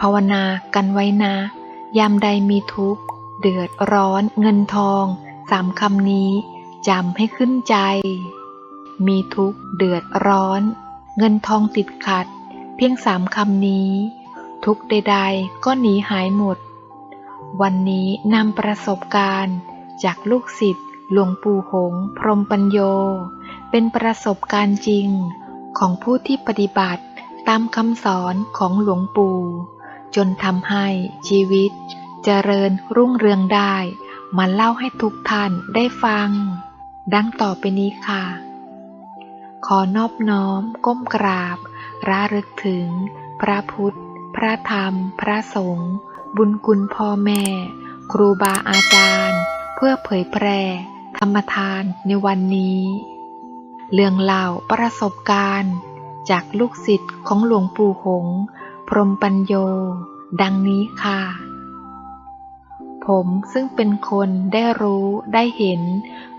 ภาวนากันไว้นะ ยามใดมีทุกข์ เดือดร้อนเงินทอง สามคำนี้จำให้ขึ้นใจ มีทุกข์ เดือดร้อน เงินทองติดขัด เพียงสามคำนี้ ทุกข์ใดๆ ก็หนีหายหมด วันนี้นำประสบการณ์ จากลูกศิษย์หลวงปู่หง พรมปัญโย เป็นประสบการณ์จริงของผู้ที่ปฏิบัติตามคำสอนของหลวงปู่ จนทำให้ชีวิต เจริญรุ่งเรืองได้ มาเล่าให้ทุกท่านได้ฟัง ดังต่อไปนี้ค่ะ ขอนอบน้อมก้มกราบระลึกถึง พระพุทธ พระธรรม พระสงฆ์บุญคุณพ่อแม่ ครูบาอาจารย์ เพื่อเผยแพร่ธรรมทานในวันนี้ เรื่องเล่าประสบการณ์ จากลูกศิษย์ของหลวงปู่หงส์ พรมปัญโย ดังนี้ค่ะ ผมซึ่งเป็นคนได้รู้ได้เห็น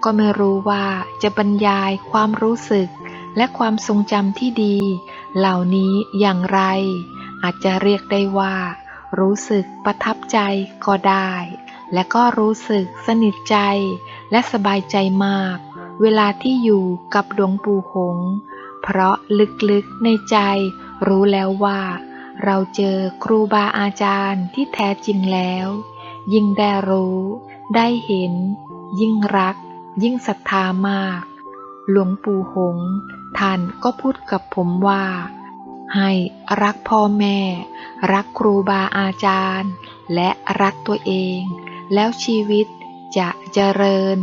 ก็ไม่รู้ว่าจะบรรยายความรู้สึก และความทรงจำที่ดี เหล่านี้อย่างไร อาจจะเรียกได้ว่า รู้สึกประทับใจก็ได้ และก็รู้สึกสนิทใจ และสบายใจมาก เวลาที่อยู่กับหลวงปู่หง เพราะลึกๆในใจรู้แล้วว่า เราเจอครูบาอาจารย์ที่แท้จริงแล้ว ยิ่งได้รู้ ได้เห็น ยิ่งรัก ยิ่งศรัทธามาก หลวงปู่หงส์ท่านก็พูดกับผมว่า ให้รักพ่อแม่ รักครูบาอาจารย์ และรักตัวเอง แล้วชีวิตจะเจริญ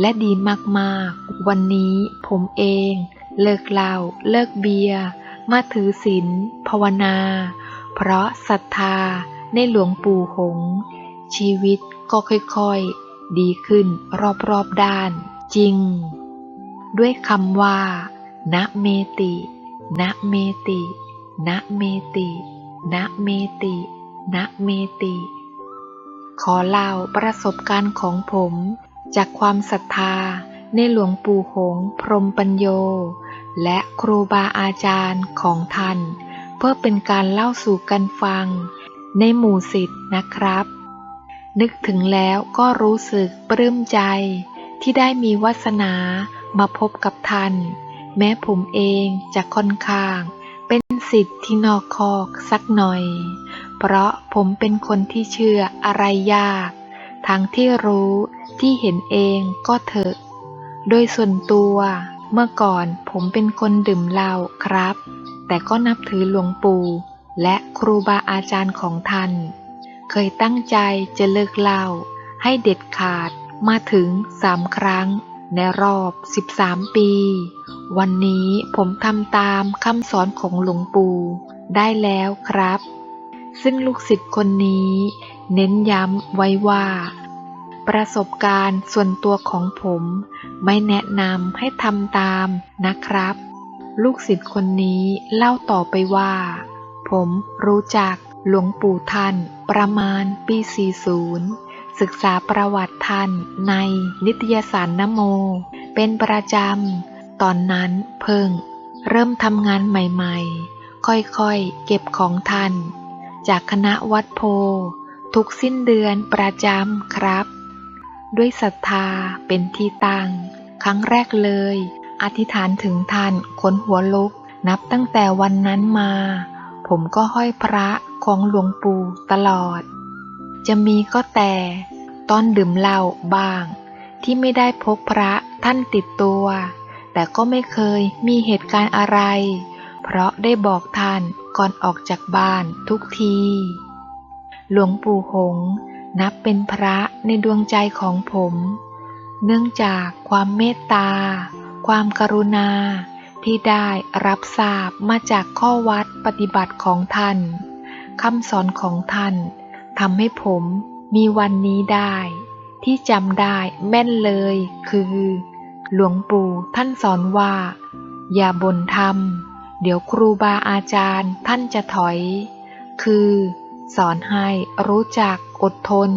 และดีมากๆ วันนี้ผมเอง เลิกเหล้าเลิกเบียร์ มาถือศีลภาวนา เพราะศรัทธาในหลวงปู่หง ชีวิตก็ค่อยๆ ดีขึ้นรอบๆด้าน จริง ด้วยคำว่า นะเมติ นะเมติ นะเมติ นะเมติ นะเมติ ขอเล่าประสบการณ์ของผมจากความศรัทธาในหลวงปู่หง พรมปัญโย และครูบาอาจารย์ของท่าน เพื่อเป็นการเล่าสู่กันฟัง ในหมู่สิทธิ์นะครับ นึกถึงแล้วก็รู้สึกปลื้มใจ ที่ได้มีวาสนามาพบกับท่าน แม้ผมเองจะค่อนข้าง เป็นสิทธิ์ที่นอกคอกสักหน่อย เพราะผมเป็นคนที่เชื่ออะไรยาก ทั้งที่รู้ที่เห็นเองก็เถอะ โดยส่วนตัว เมื่อก่อนผมเป็นคนดื่มเหล้าครับ แต่ก็นับถือหลวงปู่และครูบาอาจารย์ของท่าน เคยตั้งใจจะเลิกเหล้าให้เด็ดขาดมาถึงสามครั้ง ในรอบ 13 ปี วันนี้ผมทำตามคำสอนของหลวงปู่ได้แล้วครับ ซึ่งลูกศิษย์คนนี้ เน้นย้ำไว้ว่า ประสบการณ์ส่วนตัวของผม ไม่แนะนำให้ทำตามนะครับ ลูกศิษย์คนนี้เล่าต่อไปว่า ผมรู้จักหลวงปู่ท่านประมาณปี 40 ศึกษาประวัติท่านในนิตยสารนโม เป็นประจำ ตอนนั้นเพิ่ง เริ่มทำงานใหม่ๆ ค่อยๆ เก็บของท่าน จากคณะวัดโพทุกสิ้นเดือนประจำครับ ด้วยศรัทธาเป็นที่ตั้ง ครั้งแรกเลย อธิษฐานถึงท่านขนหัวลุก นับตั้งแต่วันนั้นมา ผมก็ห้อยพระของหลวงปู่ตลอด จะมีก็แต่ตอนดื่มเหล้าบ้าง ที่ไม่ได้พกพระท่านติดตัว แต่ก็ไม่เคยมีเหตุการณ์อะไร เพราะได้บอกท่านก่อนออกจากบ้านทุกที หลวงปู่หง นับเป็นพระในดวงใจของผม เนื่องจากความเมตตา ความกรุณา ที่ได้รับทราบมาจากข้อวัดปฏิบัติของท่านคำสอนของท่านทำให้ผมมีวันนี้ได้ ที่จำได้แม่นเลยคือ หลวงปู่ท่านสอนว่า อย่าบ่นทำเดี๋ยวครูบาอาจารย์ท่านจะถอย คือ สอนให้รู้จัก อดทน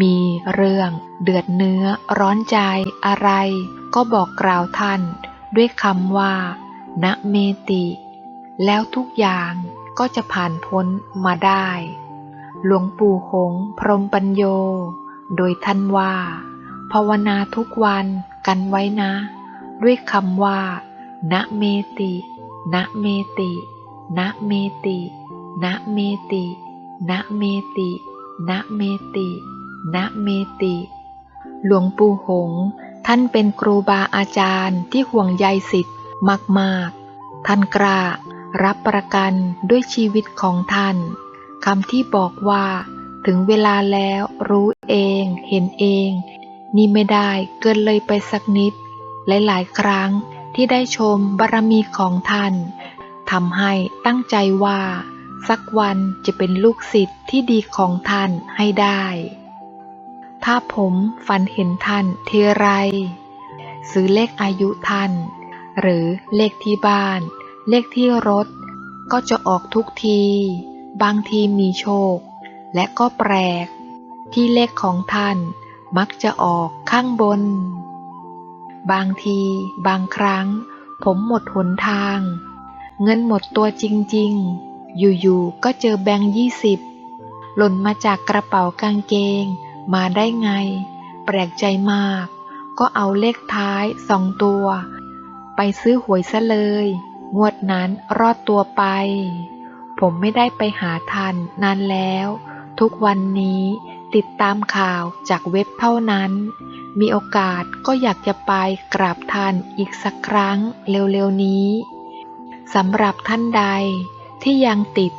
มีเรื่องเดือดเนื้อร้อนใจอะไร ก็บอกกล่าวท่าน ด้วยคำว่า นะเมติ แล้วทุกอย่างก็จะผ่านพ้นมาได้ หลวงปู่หงพรหมปัญโย โดยท่านว่า ภาวนาทุกวันกันไว้นะ ด้วยคำว่า นะเมติ นะเมติ นะเมติ นะเมติ นะเมติ นะเมตินะเมติ หลวงปู่หงส์ท่านเป็นครูบาอาจารย์ที่ห่วงใยสิทธิ์มากๆ ท่านกล้ารับประกันด้วยชีวิตของท่าน คำที่บอกว่า ถึงเวลาแล้วรู้เองเห็นเอง นี่ไม่ได้เกินเลยไปสักนิด หลายๆ ครั้งที่ได้ชมบารมีของท่านทำให้ตั้งใจว่า สักวันจะเป็นลูกศิษย์ที่ดีของท่านให้ได้ ถ้าผมฝันเห็นท่านทีไร ซื้อเลขอายุท่าน หรือเลขที่บ้าน เลขที่รถ ก็จะออกทุกที บางทีมีโชค และก็แปลก ที่เลขของท่านมักจะออกข้างบน บางทีบางครั้ง ผมหมดหนทาง เงินหมดตัวจริง ๆ อยู่ๆก็เจอแบงค์ยี่สิบหล่นมาจากกระเป๋ากางเกง มาได้ไง แปลกใจมาก ก็เอาเลขท้ายสองตัว ไปซื้อหวยซะเลย งวดนั้นรอดตัวไป ผมไม่ได้ไปหาท่านนานแล้ว ทุกวันนี้ติดตามข่าวจากเว็บเท่านั้น มีโอกาสก็อยากจะไปกราบท่านอีกสักครั้งเร็วๆนี้สำหรับท่านใด ที่ยังติด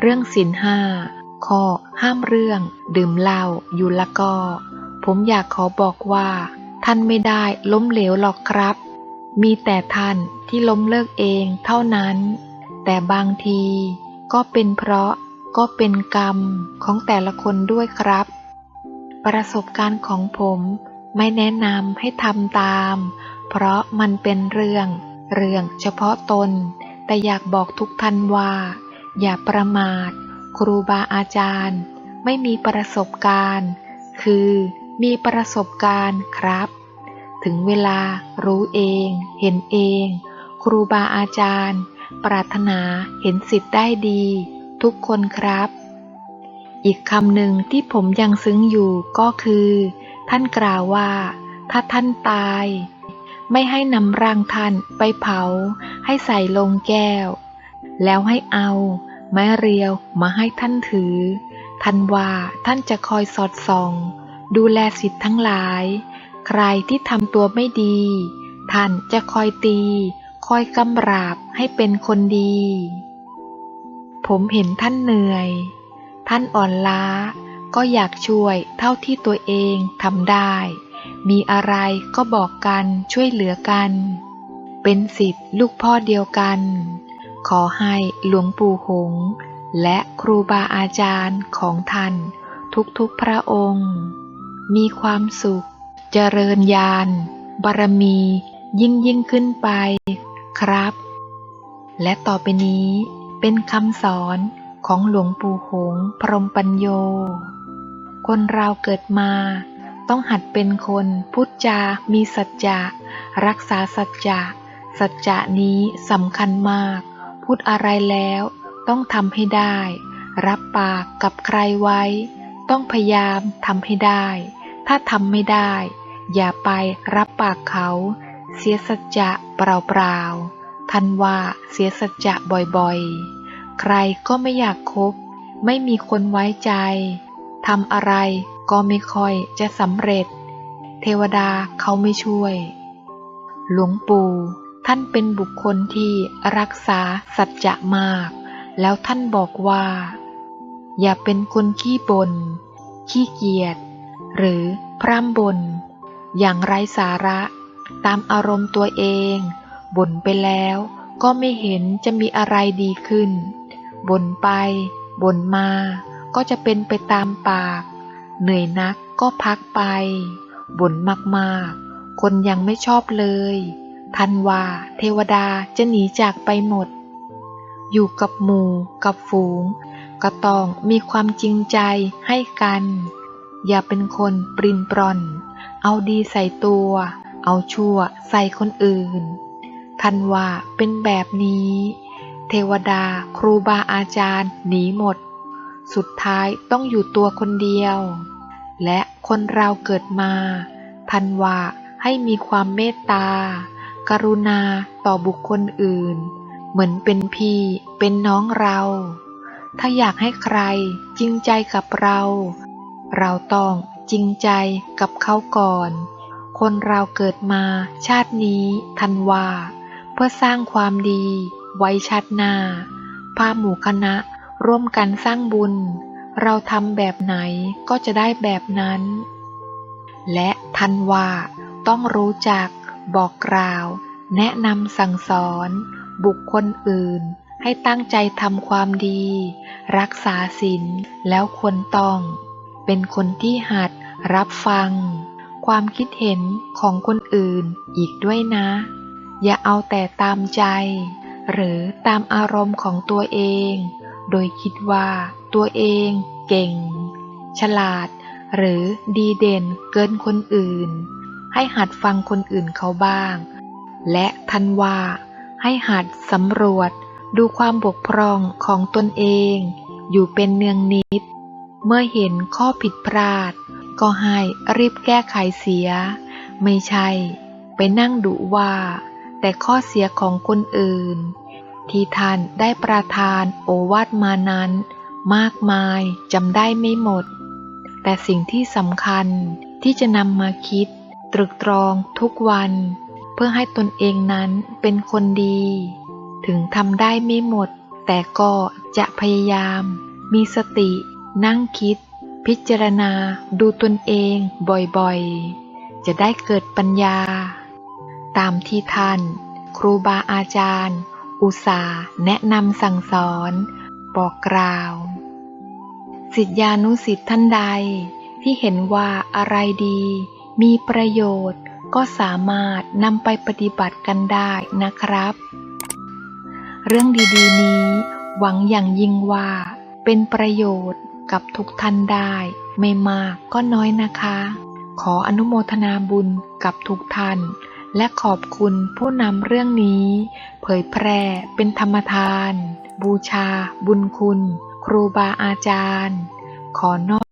เรื่องศีลห้าข้อห้ามเรื่อง ดื่มเหล้าอยู่ละก็ ผมอยากขอบอกว่า ท่านไม่ได้ล้มเหลวหรอกครับ มีแต่ท่านที่ล้มเลิกเองเท่านั้น แต่บางทีก็เป็นเพราะก็เป็นกรรมของแต่ละคนด้วยครับ ประสบการณ์ของผมไม่แนะนำให้ทำตาม เพราะมันเป็นเรื่อง เรื่องเฉพาะตน แต่อยากบอกทุกท่านว่า อย่าประมาท ครูบาอาจารย์ ไม่มีประสบการณ์ คือมีประสบการณ์ครับ ถึงเวลารู้เอง เห็นเอง ครูบาอาจารย์ ปรารถนาเห็นสิทธิ์ได้ดี ทุกคนครับ อีกคำหนึ่งที่ผมยังซึ้งอยู่ก็คือ ท่านกล่าวว่า ถ้าท่านตาย ไม่ให้นำร่างท่านไปเผา ให้ใส่ลงแก้ว แล้วให้เอาไม้เรียวมาให้ท่านถือ ท่านว่าท่านจะคอยสอดส่อง ดูแลสิทธิ์ทั้งหลาย ใครที่ทำตัวไม่ดี ท่านจะคอยตี คอยกำราบให้เป็นคนดี ผมเห็นท่านเหนื่อย ท่านอ่อนล้า ก็อยากช่วยเท่าที่ตัวเองทำได้ มีอะไรก็บอกกันช่วยเหลือกัน เป็นสิทธิ์ลูกพ่อเดียวกัน ขอให้หลวงปู่หง และครูบาอาจารย์ของท่านทุกๆพระองค์ มีความสุข เจริญญาณบารมียิ่งยิ่งขึ้นไปครับ และต่อไปนี้เป็นคำสอนของหลวงปู่หง พรหมปัญโย คนเราเกิดมา ต้องหัดเป็นคนพูดจา มีสัจจะ รักษาสัจจะ สัจจะนี้สำคัญมาก พูดอะไรแล้ว ต้องทำให้ได้ รับปากกับใครไว้ ต้องพยายามทำให้ได้ ถ้าทำไม่ได้ อย่าไปรับปากเขา เสียสัจจะเปล่าๆท่านว่าเสียสัจจะบ่อยๆ ใครก็ไม่อยากคบ ไม่มีคนไว้ใจทำอะไร ก็ไม่ค่อยจะสำเร็จ เทวดาเขาไม่ช่วย หลวงปู่ท่านเป็นบุคคลที่รักษาสัจจะมาก แล้วท่านบอกว่า อย่าเป็นคนขี้บน่นขี้เกียจ หรือพร่ำบน่นอย่างไร้สาระ ตามอารมณ์ตัวเอง บ่นไปแล้วก็ไม่เห็นจะมีอะไรดีขึ้น บ่นไป บ่นมา ก็จะเป็นไปตามปาก เหนื่อยนักก็พักไป บ่นมากๆ คนยังไม่ชอบเลยท่านว่าเทวดาจะหนีจากไปหมด อยู่กับหมู่กับฝูง ก็ต้องมีความจริงใจให้กัน อย่าเป็นคนปรินปรอน เอาดีใส่ตัว เอาชั่วใส่คนอื่นท่านว่าเป็นแบบนี้ เทวดาครูบาอาจารย์หนีหมด สุดท้ายต้องอยู่ตัวคนเดียว และคนเราเกิดมาทันว่าให้มีความเมตตา กรุณาต่อบุคคลอื่น เหมือนเป็นพี่เป็นน้องเรา ถ้าอยากให้ใครจริงใจกับเรา เราต้องจริงใจกับเขาก่อน คนเราเกิดมาชาตินี้ทันว่าเพื่อสร้างความดี ไว้ชาติหน้าพาหมู่คณะร่วมกันสร้างบุญ เราทำแบบไหนก็จะได้แบบนั้น และทันว่าต้องรู้จัก บอกกล่าว แนะนำสั่งสอน บุคคลอื่น ให้ตั้งใจทำความดี รักษาศีลแล้วควรต้อง เป็นคนที่หัดรับฟัง ความคิดเห็นของคนอื่นอีกด้วยนะ อย่าเอาแต่ตามใจ หรือตามอารมณ์ของตัวเอง โดยคิดว่า ตัวเอง เก่ง ฉลาด หรือดีเด่นเกินคนอื่น ให้หัดฟังคนอื่นเขาบ้าง และทันว่า ให้หัดสำรวจดูความบกพร่องของตนเอง อยู่เป็นเนืองนิด เมื่อเห็นข้อผิดพลาด ก็ให้รีบแก้ไขเสีย ไม่ใช่ ไปนั่งดุว่า แต่ข้อเสียของคนอื่น ที่ท่านได้ประทานโอวาทมานั้น มากมายจำได้ไม่หมด แต่สิ่งที่สำคัญที่จะนำมาคิด ตรึกตรองทุกวัน เพื่อให้ตนเองนั้นเป็นคนดี ถึงทำได้ไม่หมด แต่ก็จะพยายาม มีสติ นั่งคิด พิจารณาดูตนเองบ่อยๆ จะได้เกิดปัญญา ตามที่ท่าน ครูบาอาจารย์ อุตสาแนะนำสั่งสอน บอกกล่าว สิทธิานุสิทธิ์ท่านใด ที่เห็นว่าอะไรดี มีประโยชน์ ก็สามารถนำไปปฏิบัติกันได้นะครับ เรื่องดีๆนี้ หวังอย่างยิ่งว่า เป็นประโยชน์กับทุกท่านได้ ไม่มากก็น้อยนะคะ ขออนุโมทนาบุญกับทุกท่าน และขอบคุณผู้นำเรื่องนี้ เผยแพร่เป็นธรรมทาน บูชาบุญคุณ ครูบาอาจารย์ ขอนอบ